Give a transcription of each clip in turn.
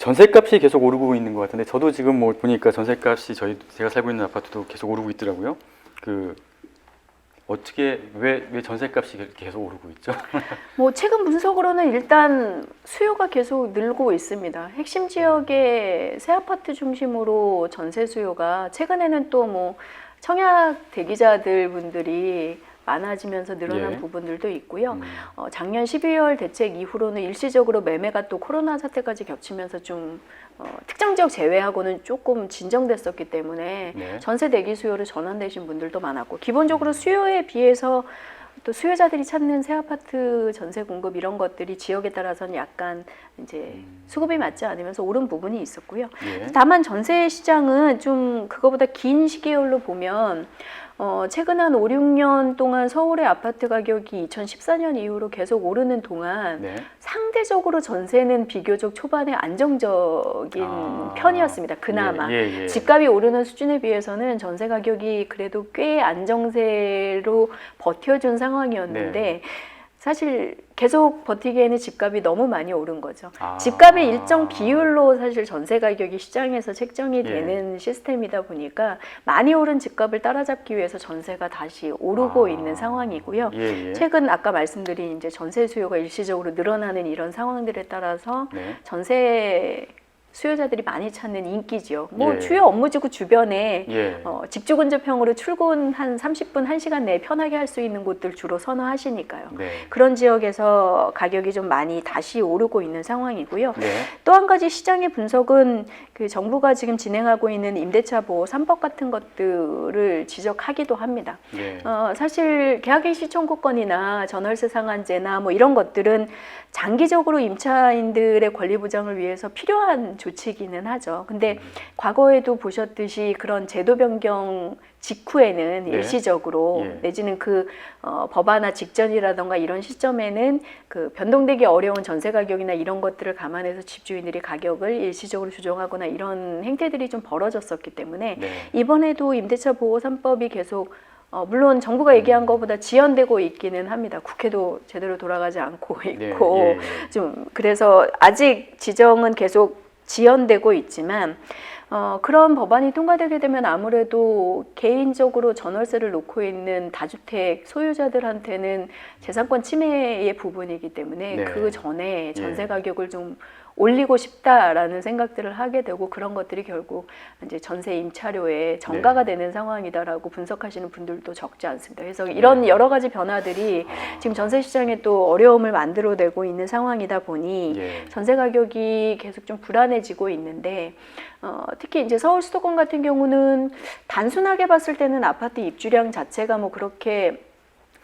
전세값이 계속 오르고 있는 것 같은데 저도 지금 뭐 보니까 전세값이 저희 제가 살고 있는 아파트도 계속 오르고 있더라고요. 그 어떻게 왜 왜 전세값이 계속 오르고 있죠? 뭐 최근 분석으로는 일단 수요가 계속 늘고 있습니다. 핵심 지역의 새 아파트 중심으로 전세 수요가 최근에는 또 뭐 청약 대기자들 분들이 많아지면서 늘어난 예. 부분들도 있고요. 음, 어, 작년 12월 대책 이후로는 일시적으로 매매가 또 코로나 사태까지 겹치면서 좀 어, 특정 지역 제외하고는 조금 진정됐었기 때문에 네. 전세 대기 수요로 전환되신 분들도 많았고 기본적으로 수요에 비해서 또 수요자들이 찾는 새 아파트 전세 공급 이런 것들이 지역에 따라서는 약간 이제 수급이 맞지 않으면서 오른 부분이 있었고요. 예. 다만 전세 시장은 좀 그거보다 긴 시계열로 보면 어, 최근 한 5, 6년 동안 서울의 아파트 가격이 2014년 이후로 계속 오르는 동안 네. 상대적으로 전세는 비교적 초반에 안정적인 아. 편이었습니다. 그나마. 예, 예, 예. 집값이 오르는 수준에 비해서는 전세 가격이 그래도 꽤 안정세로 버텨준 상황이었는데 네. 사실 계속 버티기에는 집값이 너무 많이 오른 거죠. 아. 집값의 일정 비율로 사실 전세 가격이 시장에서 책정이 예. 되는 시스템이다 보니까 많이 오른 집값을 따라잡기 위해서 전세가 다시 오르고 아. 있는 상황이고요. 예, 예. 최근 아까 말씀드린 이제 전세 수요가 일시적으로 늘어나는 이런 상황들에 따라서 네. 전세 수요자들이 많이 찾는 인기 지역, 뭐 예. 주요 업무지구 주변에 예. 어, 직주 근접형으로 출근 한 30분, 1시간 내에 편하게 할 수 있는 곳들 주로 선호하시니까요. 네. 그런 지역에서 가격이 좀 많이 다시 오르고 있는 상황이고요. 네. 또한 가지 시장의 분석은 그 정부가 지금 진행하고 있는 임대차 보호 3법 같은 것들을 지적하기도 합니다. 예. 어, 사실 계약갱시 청구권이나 전월세 상한제나 뭐 이런 것들은 장기적으로 임차인들의 권리 보장을 위해서 필요한 조치기는 하죠. 근데 과거에도 보셨듯이 그런 제도 변경 직후에는 네. 일시적으로 예. 내지는 그 어, 법안화 직전이라던가 이런 시점에는 그 변동되기 어려운 전세 가격이나 이런 것들을 감안해서 집주인들이 가격을 일시적으로 조정하거나 이런 행태들이 좀 벌어졌었기 때문에 네. 이번에도 임대차 보호 3법이 계속 어, 물론 정부가 얘기한 것보다 지연되고 있기는 합니다. 국회도 제대로 돌아가지 않고 네. 있고 예, 예. 좀 그래서 아직 지정은 계속 지연되고 있지만 어, 그런 법안이 통과되게 되면 아무래도 개인적으로 전월세를 놓고 있는 다주택 소유자들한테는 재산권 침해의 부분이기 때문에 네. 그 전에 전세 예. 가격을 좀 올리고 싶다라는 생각들을 하게 되고 그런 것들이 결국 이제 전세 임차료에 전가가 네. 되는 상황이다라고 분석하시는 분들도 적지 않습니다. 그래서 이런 여러 가지 변화들이 지금 전세 시장에 또 어려움을 만들어내고 있는 상황이다 보니 예. 전세 가격이 계속 좀 불안해지고 있는데 어, 특히 이제 서울 수도권 같은 경우는 단순하게 봤을 때는 아파트 입주량 자체가 뭐 그렇게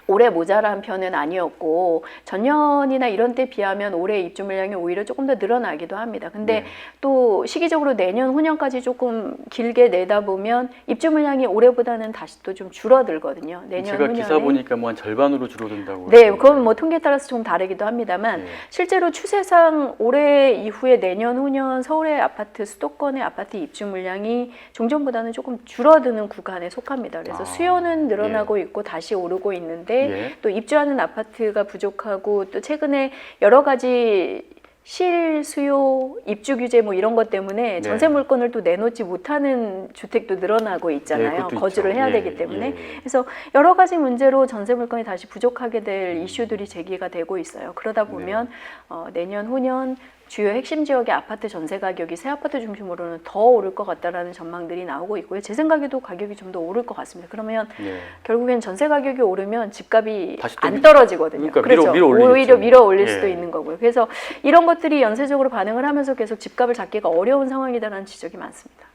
올해 모자란 편은 아니었고 전년이나 이런 때 비하면 올해 입주 물량이 오히려 조금 더 늘어나기도 합니다. 근데 네. 또 시기적으로 내년 후년까지 조금 길게 내다보면 입주 물량이 올해보다는 다시 또 좀 줄어들거든요. 내년 제가 후년에 기사 보니까 뭐 한 절반으로 줄어든다고. 네. 그건 뭐 통계에 따라서 좀 다르기도 합니다만 예. 실제로 추세상 올해 이후에 내년 후년 서울의 아파트 수도권의 아파트 입주 물량이 종전보다는 조금 줄어드는 구간에 속합니다. 그래서 아, 수요는 늘어나고 있고 다시 오르고 있는데 예. 또 입주하는 아파트가 부족하고 또 최근에 여러 가지 실수요 입주 규제 뭐 이런 것 때문에 네. 전세 물건을 또 내놓지 못하는 주택도 늘어나고 예, 있잖아요. 그것도 거주를 있죠. 해야 예, 되기 때문에 예. 그래서 여러 가지 문제로 전세 물건이 다시 부족하게 될 이슈들이 제기가 되고 있어요. 그러다 보면 어, 내년 후년 주요 핵심 지역의 아파트 전세 가격이 새 아파트 중심으로는 더 오를 것 같다라는 전망들이 나오고 있고요. 제 생각에도 가격이 좀 더 오를 것 같습니다. 그러면 예. 결국엔 전세 가격이 오르면 집값이 안 미- 떨어지거든요. 그러니까 밀어- 그렇죠. 밀어. 오히려 밀어 올릴 예. 수도 있는 거고요. 그래서 이런 것들이 연쇄적으로 반응을 하면서 계속 집값을 잡기가 어려운 상황이다라는 지적이 많습니다.